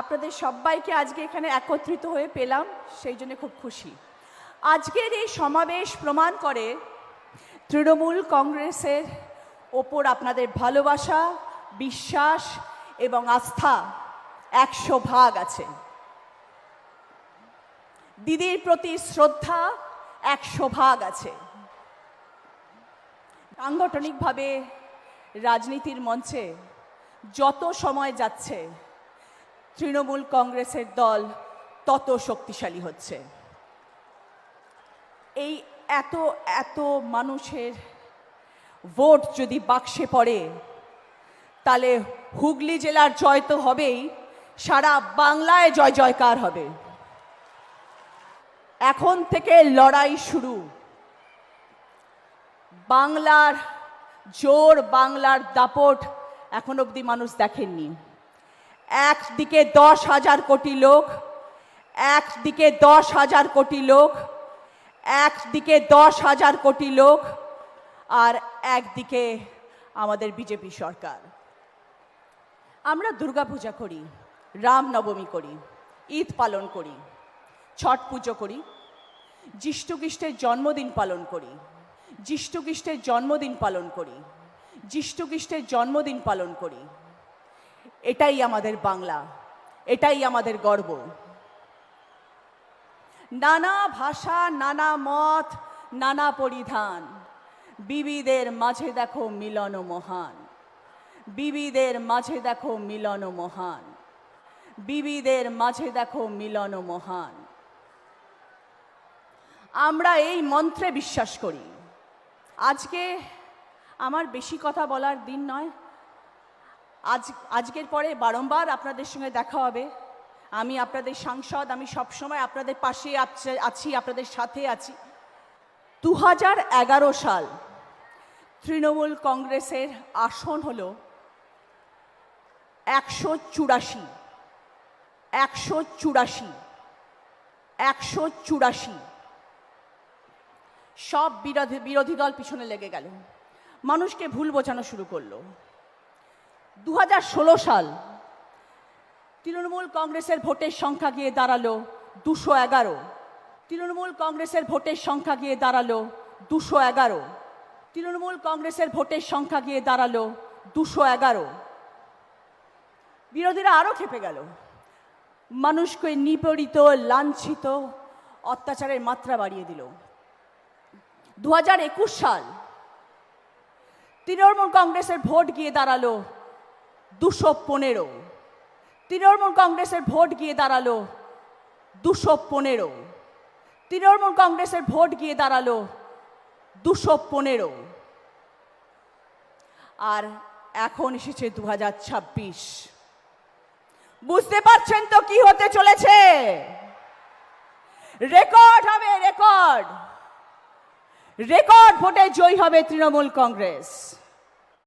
আপনাদের সবাইকে আজকে এখানে একত্রিত হয়ে পেলাম, সেই জন্য খুব খুশি। আজকের এই সমাবেশ প্রমাণ করে তৃণমূল কংগ্রেসের ওপর আপনাদের ভালোবাসা, বিশ্বাস এবং আস্থা একশো ভাগ আছে। দিদির প্রতি শ্রদ্ধা একশো ভাগ আছে। সাংগঠনিকভাবে রাজনীতির মঞ্চে যত সময় যাচ্ছে তৃণমূল কংগ্রেসের দল তত শক্তিশালী হচ্ছে। এই এত এত মানুষের ভোট যদি বাক্সে পড়ে, তাহলে হুগলি জেলার জয় তো হবেই, সারা বাংলায় জয় জয়কার হবে। এখন থেকে লড়াই শুরু। বাংলার জোর, বাংলার দাপট এখন অবধি মানুষ দেখেননি। একদিকে দশ হাজার কোটি লোক, একদিকে দশ হাজার কোটি লোক, একদিকে দশ হাজার কোটি লোক, আর একদিকে আমাদের বিজেপি সরকার। আমরা দুর্গাপূজা করি রামনবমী করি, ঈদ পালন করি, ছট পুজো করি যিষ্টুখ্রিস্টের জন্মদিন পালন করি যিষ্টুখ্রিস্টের জন্মদিন পালন করি যিষ্টুখ্রিস্টের জন্মদিন পালন করি। এটাই আমাদের বাংলা, এটাই আমাদের গর্ব। নানা ভাষা, নানা মত, নানা পরিধান, বিবিদের মাঝে দেখো মিলন মহান। বিবিদের মাঝে দেখো মিলন মহান। বিবিদের মাঝে দেখো মিলন মহান। আমরা এই মন্ত্রে বিশ্বাস করি। আজকে আমার বেশি কথা বলার দিন নয় আজ, আজকের পরে বারংবার আপনাদের সঙ্গে দেখা হবে। আমি আপনাদের সাংসদ, আমি সবসময় আপনাদের পাশে আছি- আছি, আপনাদের সাথে আছি। দু হাজার এগারো সাল তৃণমূল কংগ্রেসের আসন হল একশো চুরাশি একশো চুরাশি একশো চুরাশি। সব বিরোধী বিরোধী দল পিছনে লেগে গেল। মানুষকে ভুল বোঝানো শুরু করল। দু হাজার ষোলো সাল তৃণমূল কংগ্রেসের ভোটের সংখ্যা গিয়ে দাঁড়াল দুশো এগারো। তৃণমূল কংগ্রেসের ভোটের সংখ্যা গিয়ে দাঁড়াল দুশো এগারো। তৃণমূল কংগ্রেসের ভোটের সংখ্যা গিয়ে দাঁড়াল দুশো এগারো। বিরোধীরা আরও খেপে গেল। মানুষকে নিপীড়িত, লাঞ্ছিত অত্যাচারের মাত্রা বাড়িয়ে দিল। দু সাল তৃণমূল কংগ্রেসের ভোট গিয়ে দাঁড়াল দুশো পনেরো। তৃণমূল কংগ্রেসের ভোট গিয়ে দাঁড়াল দুশো পনেরো। তৃণমূল কংগ্রেসের ভোট গিয়ে দাঁড়াল দুশো পনেরো। আর এখন এসেছে দু হাজার ছাব্বিশ। বুঝতে পারছেন তো কি হতে চলেছে? রেকর্ড হবে, রেকর্ড। রেকর্ড ভোটে জয়ী হবে তৃণমূল কংগ্রেস।